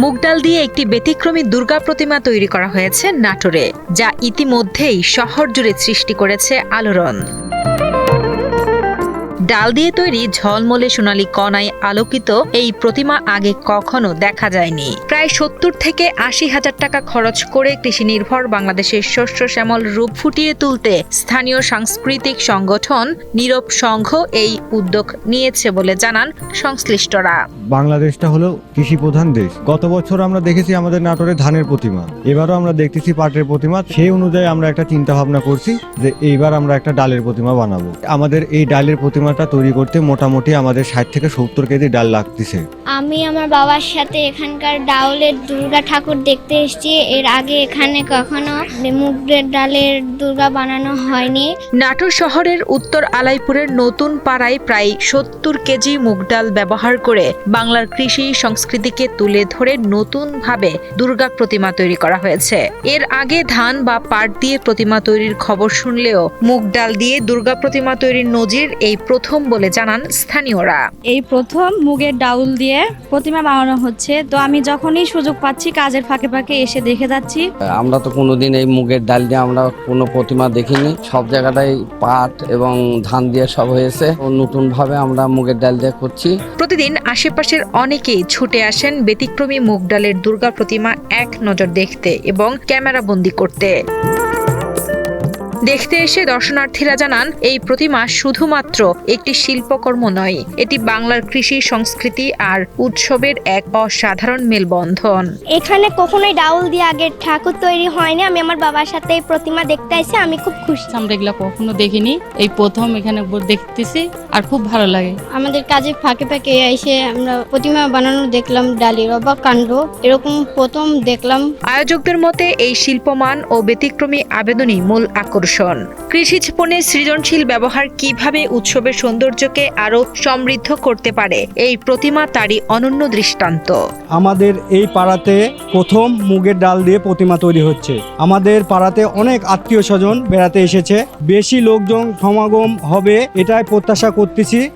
মুগ ডাল দিয়ে একটি ব্যতিক্রমী দুর্গা প্রতিমা তৈরি করা হয়েছে নাটোরে, যা ইতিমধ্যেই শহর জুড়ে সৃষ্টি করেছে আলোড়ন। ডাল দিয়ে তৈরি ঝলমলে সোনালি কণায় আলোকিত এই প্রতিমা আগে কখনো দেখা যায়নি। প্রায় সত্তর থেকে আশি হাজার টাকা খরচ করে কৃষি নির্ভর বাংলাদেশের শস্য শ্যামল রূপ ফুটিয়ে তুলতে স্থানীয় সাংস্কৃতিক সংগঠন নীরব সংঘ এই উদ্যোগ নিয়েছে বলে জানান সংশ্লিষ্টরা। বাংলাদেশটা হলো কৃষি প্রধান দেশ। গত বছর আমরা দেখেছি আমাদের নাটোরে ধানের প্রতিমা। এবারও আমরা দেখতেছি পাটের প্রতিমা। সেই অনুযায়ী আমরা একটা চিন্তা ভাবনা করছি যে এইবার আমরা একটা ডালের প্রতিমা বানাবো। আমাদের এই ডালের প্রতিমাটা তৈরি করতে মোটামুটি আমাদের ষাট থেকে সত্তর কেজি ডাল লাগতেছে। আমি আমার বাবার সাথে এখানকার ডাউলের দুর্গা ঠাকুর দেখতে এসেছি। এর আগে এখানে কখনো মুগের ডালের দুর্গা বানানো হয়নি। নাটোর শহরের উত্তর আলাইপুরের নতুন পাড়ায় প্রায় সত্তর কেজি মুগ ডাল ব্যবহার করে বাংলার কৃষি সংস্কৃতিকে তুলে ধরে নতুনভাবে দুর্গা প্রতিমা তৈরি করা হয়েছে। এর আগে ধান বা পাট দিয়ে প্রতিমা তৈরির খবর শুনলেও মুগ ডাল দিয়ে দুর্গা প্রতিমা তৈরির নজির এই প্রথম বলে জানান স্থানীয়রা। এই প্রথম মুগের ডাউল দিয়ে প্রতিমা বানানো হচ্ছে। তো আমি যখনই সুযোগ পাচ্ছি কাজের ফাঁকে ফাঁকে এসে দেখে যাচ্ছি। আমরা তো কোনোদিন এই মুগের ডাল দিয়ে আমরা কোনো প্রতিমা দেখিনি। সব জায়গাটাই পাট এবং ধান দিয়ে সব হয়েছে। নতুন ভাবে আমরা মুগের ডাল দিয়ে করছি। প্রতিদিন আশেপাশের অনেকেই ছুটে আসেন ব্যতিক্রমী মুগ ডালের দুর্গা প্রতিমা এক নজর দেখতে এবং ক্যামেরা বন্দি করতে। দেখতে এসে দর্শনার্থীরা জানান এই প্রতিমা শুধুমাত্র একটি শিল্পকর্ম নয় এটি বাংলার কৃষি সংস্কৃতি আর উৎসবের এক অসাধারণ মেলবন্ধন। এখানে কখনোই ডাউল দিয়ে আগে ঠাকুর তৈরি হয়নি। আমি আমার বাবার সাথে এই প্রতিমা দেখতে আসছি আমি খুব খুশি। আমরা এগুলো কখনো দেখিনি। এই প্রথম এখানে দেখতেছি আর খুব ভালো লাগে। আমাদের কাজে ফাঁকে ফাঁকে এসে আমরা প্রতিমা বানানো দেখলাম ডালির অবাক কাণ্ড। এরকম প্রথম দেখলাম। আয়োজকদের মতে এই শিল্পমান ও ব্যতিক্রমী আবেদনই মূল আকর্ষণ। কৃষিজ পণ্যের সৃজনশীল ব্যবহার কীভাবে উৎসবের সৌন্দর্যকে আরও সমৃদ্ধ করতে পারে, এই প্রতিমা তারই অনন্য দৃষ্টান্ত। আমাদের এই পাড়াতে প্রথম মুগের ডাল দিয়ে প্রতিমা তৈরি হচ্ছে। আমাদের পাড়াতে অনেক আত্মীয় স্বজন বেড়াতে এসেছে। বেশি লোকজন সমাগম হবে এটাই প্রত্যাশা করতেছি।